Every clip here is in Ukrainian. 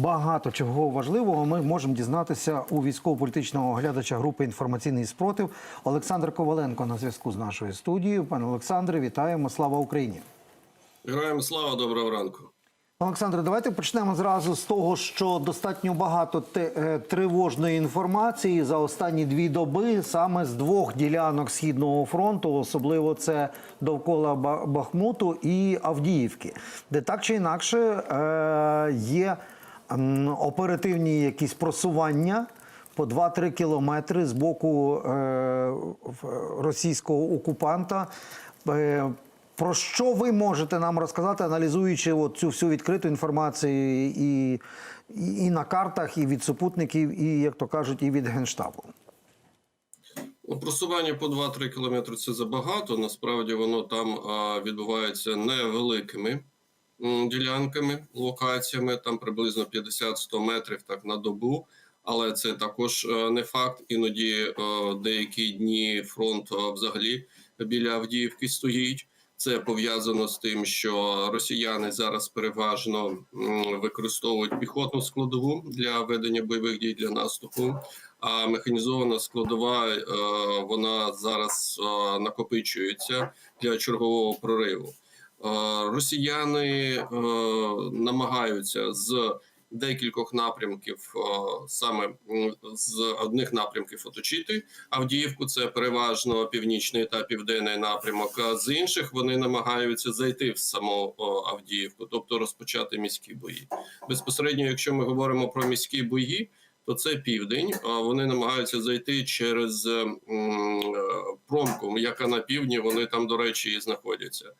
багато чого важливого ми можемо дізнатися у військово-політичного оглядача групи інформаційний спротив Олександр Коваленко на зв'язку з нашою студією. Пане Олександре, вітаємо! Слава Україні! Героям слава, доброго ранку. Олександре, давайте почнемо зразу з того, що достатньо багато е, тривожної інформації за останні дві доби саме з двох ділянок східного фронту, особливо це довкола Бахмуту і Авдіївки, де так чи інакше е, є м, оперативні якісь просування. По 2-3 кілометри з боку е, російського окупанта. Е, про що ви можете нам розказати, аналізуючи от цю всю відкриту інформацію і, і, і на картах, і від супутників, і, як то кажуть, і від Генштабу? Ну, Просування по 2-3 кілометри це забагато. Насправді воно там відбувається невеликими ділянками, локаціями, там приблизно 50-100 метрів так на добу. Але це також е, не факт. Іноді е, деякі дні фронт е, взагалі біля Авдіївки стоїть. Це пов'язано з тим, що росіяни зараз переважно використовують піхотну складову для ведення бойових дій для наступу. А механізована складова вона зараз накопичується для чергового прориву. Е, Росіяни е, намагаються з декількох напрямків, е, саме з одних напрямків оточити Авдіївку. Це переважно північний та південний напрямок. А з інших вони намагаються зайти в саму Авдіївку, тобто розпочати міські бої. Безпосередньо, якщо ми говоримо про міські бої, то це південь. Вони намагаються зайти через промку, яка на півдні. Вони там, до речі, і знаходяться.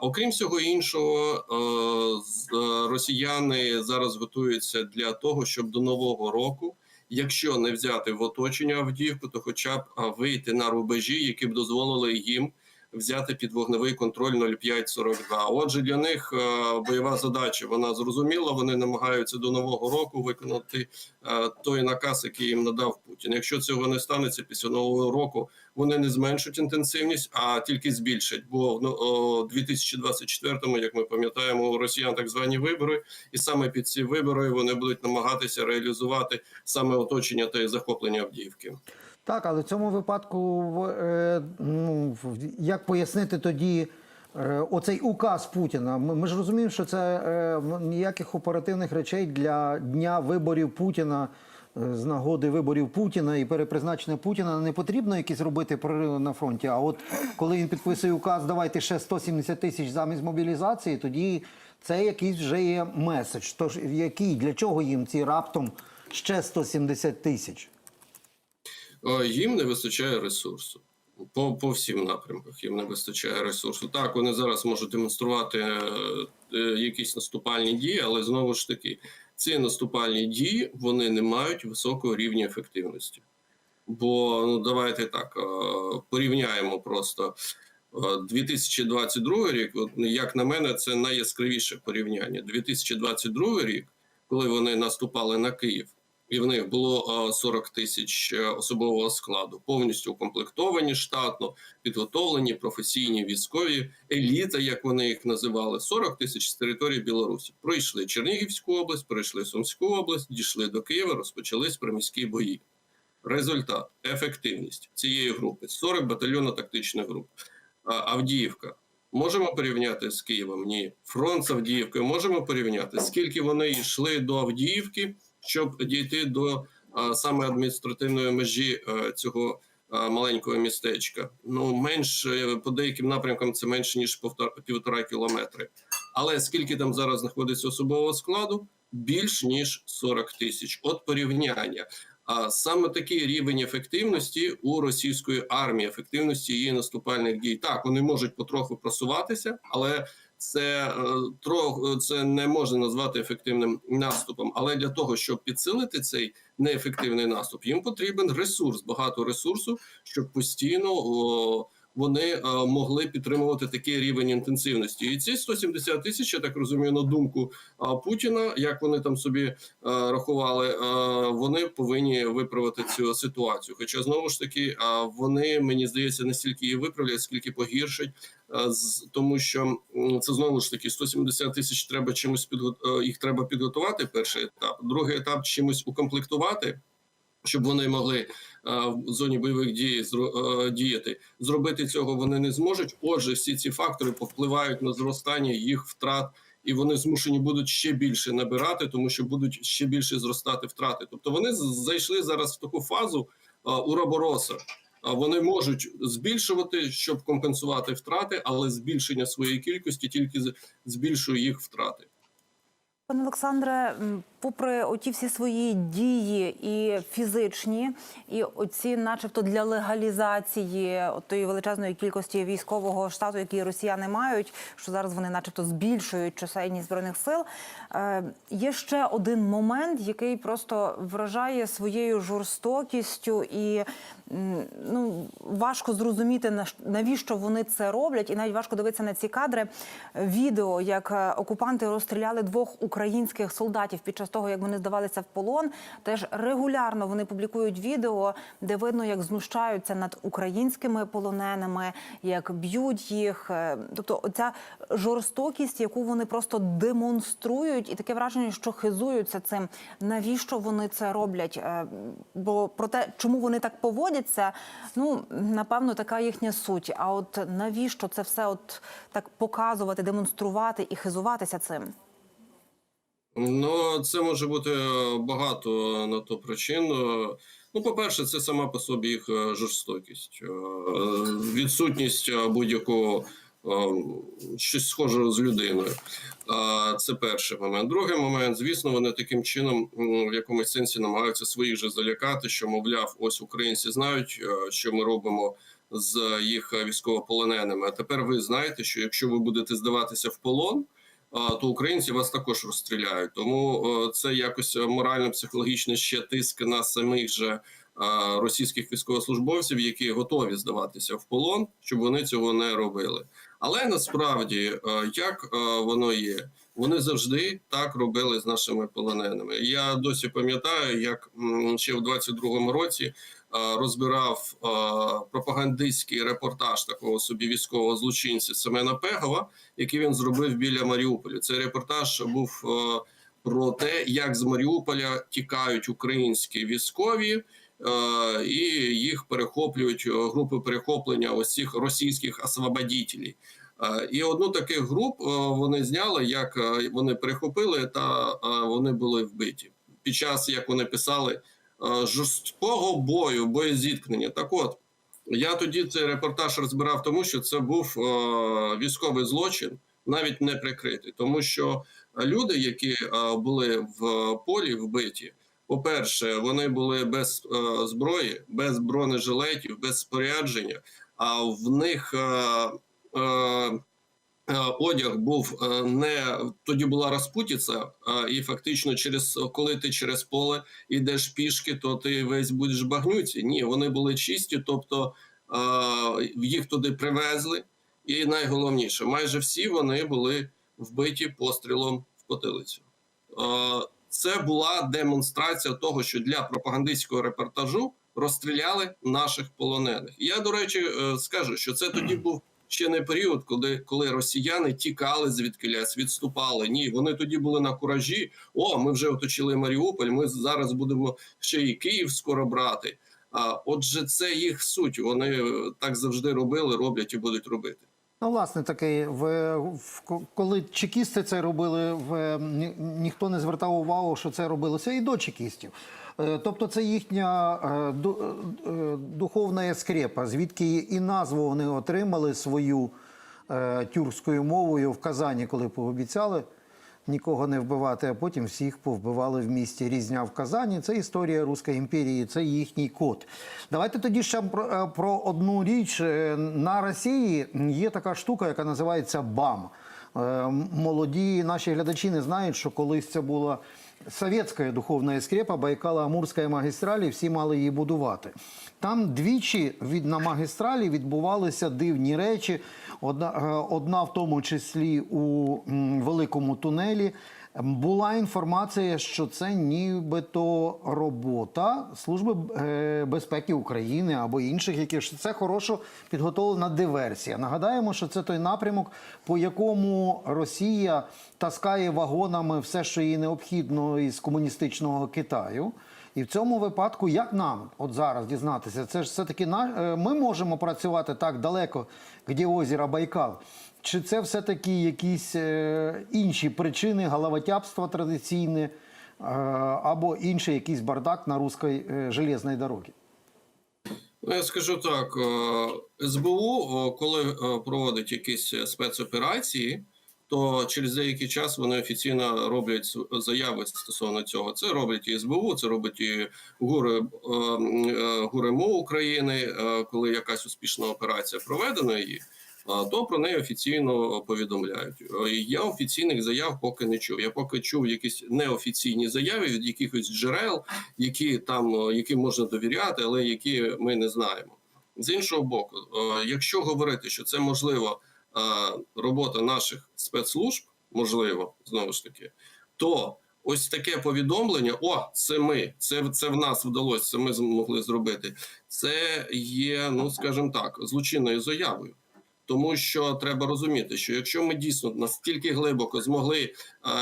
Окрім всього іншого, е, росіяни зараз готуються для того, щоб до нового року, якщо не взяти в оточення Авдіївку, то хоча б вийти на рубежі, які б дозволили їм взяти під вогневий контроль 0,542. Отже, для них е, бойова задача вона зрозуміла. Вони намагаються до нового року виконати е, той наказ, який їм надав Путін. Якщо цього не станеться після нового року, вони не зменшать інтенсивність, а тільки збільшать. Бо ну, о 2024-му, як ми пам'ятаємо, у росіян так звані вибори, і саме під ці вибори вони будуть намагатися реалізувати саме оточення та захоплення Авдіївки. Так, але в цьому випадку, е, ну, як пояснити тоді е, оцей указ Путіна? Ми, ж розуміємо, що це е, ніяких оперативних речей для дня виборів Путіна. З нагоди виборів Путіна і перепризначення Путіна не потрібно якісь робити прориви на фронті. А от коли він підписує указ, давайте ще 170 тисяч замість мобілізації, тоді це якийсь вже є меседж. Тож який для чого їм ці раптом ще 170 тисяч? Е, Їм не вистачає ресурсу. По, по всім напрямках їм не вистачає ресурсу. Так, вони зараз можуть демонструвати е, е, якісь наступальні дії, але знову ж таки, ці наступальні дії вони не мають високого рівня ефективності. Бо ну давайте так е, порівняємо просто. Е, 2022 рік, от, як на мене, це найяскравіше порівняння. 2022 рік, коли вони наступали на Київ, і в них було е, 40 тисяч е, особового складу, повністю укомплектовані штатно, підготовлені, професійні військові, еліта, як вони їх називали, 40 тисяч з території Білорусі. Пройшли Чернігівську область, пройшли Сумську область, дійшли до Києва, розпочались приміські бої. Результат, ефективність цієї групи 40 батальйонно-тактичних груп. Авдіївка. Можемо порівняти з Києвом? Ні. Фронт з Авдіївкою можемо порівняти. Скільки вони йшли до Авдіївки, щоб дійти до саме адміністративної межі цього маленького містечка? Ну, менше по деяким напрямкам це менше ніж півтора кілометри. Але скільки там зараз знаходиться особового складу? Більш ніж 40 тисяч. От порівняння. А саме такий рівень ефективності у російської армії, ефективності її наступальних дій. Так, вони можуть потроху просуватися, але це трох це не можна назвати ефективним наступом. Але для того, щоб підсилити цей неефективний наступ, їм потрібен ресурс, багато ресурсу, щоб постійно о, вони е, могли підтримувати такий рівень інтенсивності. І ці 170 тисяч, я так розумію, на думку е, Путіна, як вони там собі е, рахували, вони повинні виправити цю ситуацію. Хоча знову ж таки, вони мені здається не стільки її виправлять, скільки погіршать, тому що це знову ж таки 170 тисяч треба чимось підго... їх треба підготувати. Перший етап, другий етап чимось укомплектувати. Щоб вони могли е, в зоні бойових дій е, діяти, зробити цього вони не зможуть. Отже, всі ці фактори повпливають на зростання їх втрат, і вони змушені будуть ще більше набирати, тому що будуть ще більше зростати втрати. Тобто вони зайшли зараз в таку фазу е, уробороса. А Вони можуть збільшувати, щоб компенсувати втрати, але збільшення своєї кількості тільки збільшує їх втрати. Пане Олександре, попри оті всі свої дії і фізичні, і оці, начебто, для легалізації тої величезної кількості військового штату, який росіяни мають, що зараз вони, начебто, збільшують чисельність збройних сил. Е, є ще один момент, який просто вражає своєю жорстокістю, і ну важко зрозуміти на навіщо вони це роблять, і навіть важко дивитися на ці кадри. Відео, як е, окупанти розстріляли двох українських солдатів під час того, як вони здавалися в полон. Теж регулярно вони публікують відео, де видно, як знущаються над українськими полоненими, як б'ють їх. Е, Тобто, оця жорстокість, яку вони просто демонструють, і таке враження, що хизуються цим. Навіщо вони це роблять? Е, Бо про те, чому вони так поводяться, ну напевно, така їхня суть. А от навіщо це все от так показувати, демонструвати і хизуватися цим? Ну, це може бути е, багато на то причин. Е, Ну, по-перше, це сама по собі їх е, жорстокість, відсутність будь-якого щось схожого з людиною. Це перший момент. Другий момент, звісно, вони таким чином в якомусь сенсі намагаються своїх же залякати, що мовляв, ось українці знають, що ми робимо з їх військовополоненими. А тепер ви знаєте, що якщо ви будете здаватися в полон то українці вас також розстріляють. Тому е, це якось морально-психологічно ще тиск на самих же е, російських військовослужбовців, які готові здаватися в полон, щоб вони цього не робили. Але насправді, е, як е, воно є, вони завжди так робили з нашими полоненими. Я досі пам'ятаю, як ще в 22-му році е, розбирав е, пропагандистський репортаж такого собі військового злочинця Семена Пегова, який він зробив біля Маріуполя. Цей репортаж був е, про те, як з Маріуполя тікають українські військові. е, І їх перехоплюють е, групи перехоплення ось цих російських освободітелів. Е, І одну таких груп е, вони зняли, як е, вони перехопили, та е, вони були вбиті під час, як вони писали, е, жорсткого бою, боєзіткнення. Так от я тоді цей репортаж розбирав, тому що це був е, військовий злочин, навіть не прикритий, тому що люди, які е, були в полі вбиті. По-перше, вони були без е, зброї, без бронежилетів, без спорядження. А в них е, е, е, одяг був е, не тоді була розпутіця, е, і фактично, через коли ти через поле йдеш пішки, то ти весь будеш багнюці. Ні, вони були чисті, тобто е, їх туди привезли. І найголовніше, майже всі вони були вбиті пострілом в потилицю. Е, Це була демонстрація того, що для пропагандистського репортажу розстріляли наших полонених. Я, до речі, е, скажу, що це тоді був ще не період, коли, коли росіяни тікали звідкилясь, відступали. Ні, вони тоді були на куражі. О, ми вже оточили Маріуполь. Ми зараз будемо ще і Київ скоро брати. А отже, це їх суть. Вони е, так завжди робили, роблять і будуть робити. Ну, власне, такий в, в коли чекісти це робили, в ні, ніхто не звертав увагу, що це робилося і до чекістів. Е, Тобто, це їхня е, е, духовна ескрепа, звідки і назву вони отримали свою тюркською мовою в Казані, коли пообіцяли нікого не вбивати, а потім всіх повбивали в місті Різня в Казані. Це історія Руської імперії, це їхній код. Давайте тоді ще про, про одну річ. На Росії є така штука, яка називається БАМ. Молоді наші глядачі не знають, що колись це була совєтська духовна скрепа байкала Амурської магістралі, всі мали її будувати. Там двічі від на магістралі відбувалися дивні речі. Одна, е, одна в тому числі у великому тунелі. Була інформація, що це нібито робота Служби е, безпеки України або інших, які ж це хорошо підготовлена диверсія. Нагадаємо, що це той напрямок, по якому Росія таскає вагонами все, що їй необхідно із комуністичного Китаю. І в цьому випадку, як нам от зараз дізнатися, це ж все таки на е, ми можемо працювати так далеко, де озеро Байкал. Чи це все-таки якісь е, інші причини головотяпства традиційне або інший якийсь бардак на руській е, железній дорогі? Ну, я скажу так: СБУ, коли проводить якісь спецоперації, то через деякий час вони офіційно роблять заяви стосовно цього. Це роблять і СБУ, це робить і ГУР, е, е, ГУРМО України, е, коли якась успішна операція проведена її. То про неї офіційно повідомляють. Я офіційних заяв поки не чув. Я поки чув якісь неофіційні заяви від якихось джерел, які там яким можна довіряти, але які ми не знаємо. З іншого боку, якщо говорити, що це можливо робота наших спецслужб, можливо, знову ж таки, то ось таке повідомлення: о, це ми, це, це в нас вдалося, це ми змогли зробити. Це є, ну скажімо так, злочинною заявою. Тому що треба розуміти, що якщо ми дійсно настільки глибоко змогли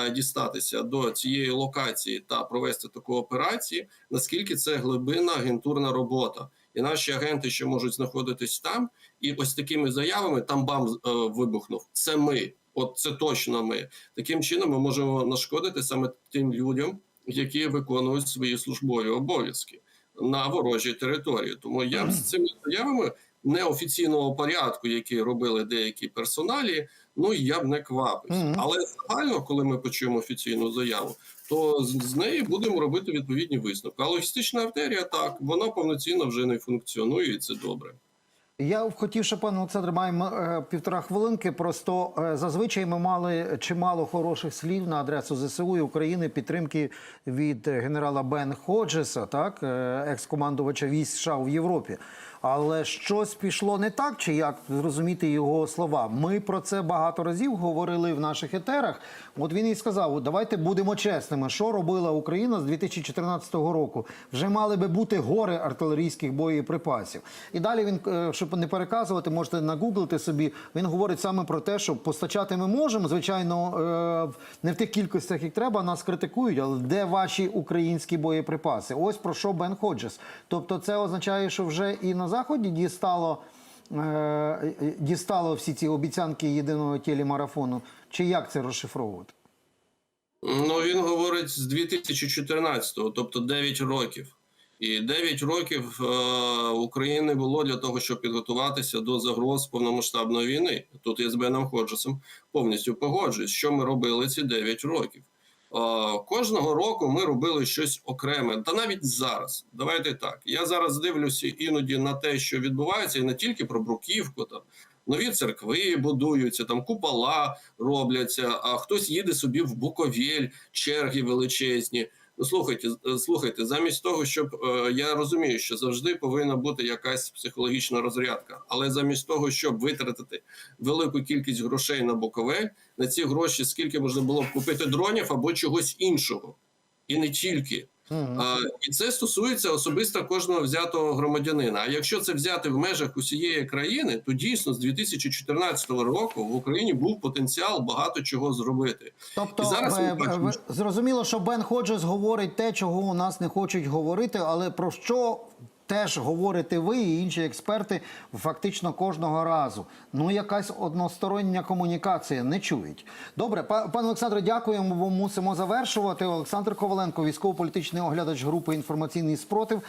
е, дістатися до цієї локації та провести таку операцію, наскільки це глибинна агентурна робота, і наші агенти, що можуть знаходитись там, і ось такими заявами там бам е, вибухнув. Це ми, от це точно ми. Таким чином ми можемо нашкодити саме тим людям, які виконують свої службові обов'язки на ворожій території. Тому я з цими заявами неофіційного порядку, які робили деякі персоналі, ну я б не квапився. Мгм. Але загально, коли ми почуємо офіційну заяву, то з, з неї будемо робити відповідні висновки. А логістична артерія так, вона повноцінно вже не функціонує, і це добре. Я хотів, ще пане Олександре, маємо е, півтора хвилинки. Просто е, зазвичай ми мали чимало хороших слів на адресу ЗСУ і України підтримки від генерала Бен Ходжеса, так е, екс-командувача військ США в Європі. Але щось пішло не так, чи як зрозуміти його слова? Ми про це багато разів говорили в наших етерах. От він і сказав: давайте будемо чесними, що робила Україна з 2014 року. Вже мали би бути гори артилерійських боєприпасів. І далі він, е, щоб не переказувати, можете нагуглити собі. Він говорить саме про те, що постачати ми можемо. Звичайно, е, не в тих кількостях, як треба, нас критикують. Але де ваші українські боєприпаси? Ось про що Бен Ходжес. Тобто, це означає, що вже і на заході дістало. е, Дістало всі ці обіцянки єдиного телемарафону. Чи як це розшифровувати? Ну він говорить з 2014-го, тобто 9 років. І 9 років е, України було для того, щоб підготуватися до загроз повномасштабної війни. Тут я з Беном Ходжесом повністю погоджуюсь, що ми робили ці 9 років. Е, кожного року ми робили щось окреме, та навіть зараз. Давайте так. Я зараз дивлюся іноді на те, що відбувається, і не тільки про Бруківку там. Нові церкви будуються, там купола робляться, а хтось їде собі в Буковель, черги величезні. Слухайте, е, слухайте, замість того, щоб е, я розумію, що завжди повинна бути якась психологічна розрядка, але замість того, щоб витратити велику кількість грошей на бокове, на ці гроші скільки можна було б купити дронів або чогось іншого, і не тільки. А, і це стосується особисто кожного взятого громадянина. А якщо це взяти в межах усієї країни, то дійсно з 2014 року в Україні був потенціал багато чого зробити. Тобто І зараз ми е, бачимо, зрозуміло, що Бен Ходжес говорить те, чого у нас не хочуть говорити, але про що теж говорите ви і інші експерти фактично кожного разу. Ну, якась одностороння комунікація не чують. Добре, па- пане Олександре, дякуємо. Бо мусимо завершувати. Олександр Коваленко, військово-політичний оглядач групи інформаційний спротив,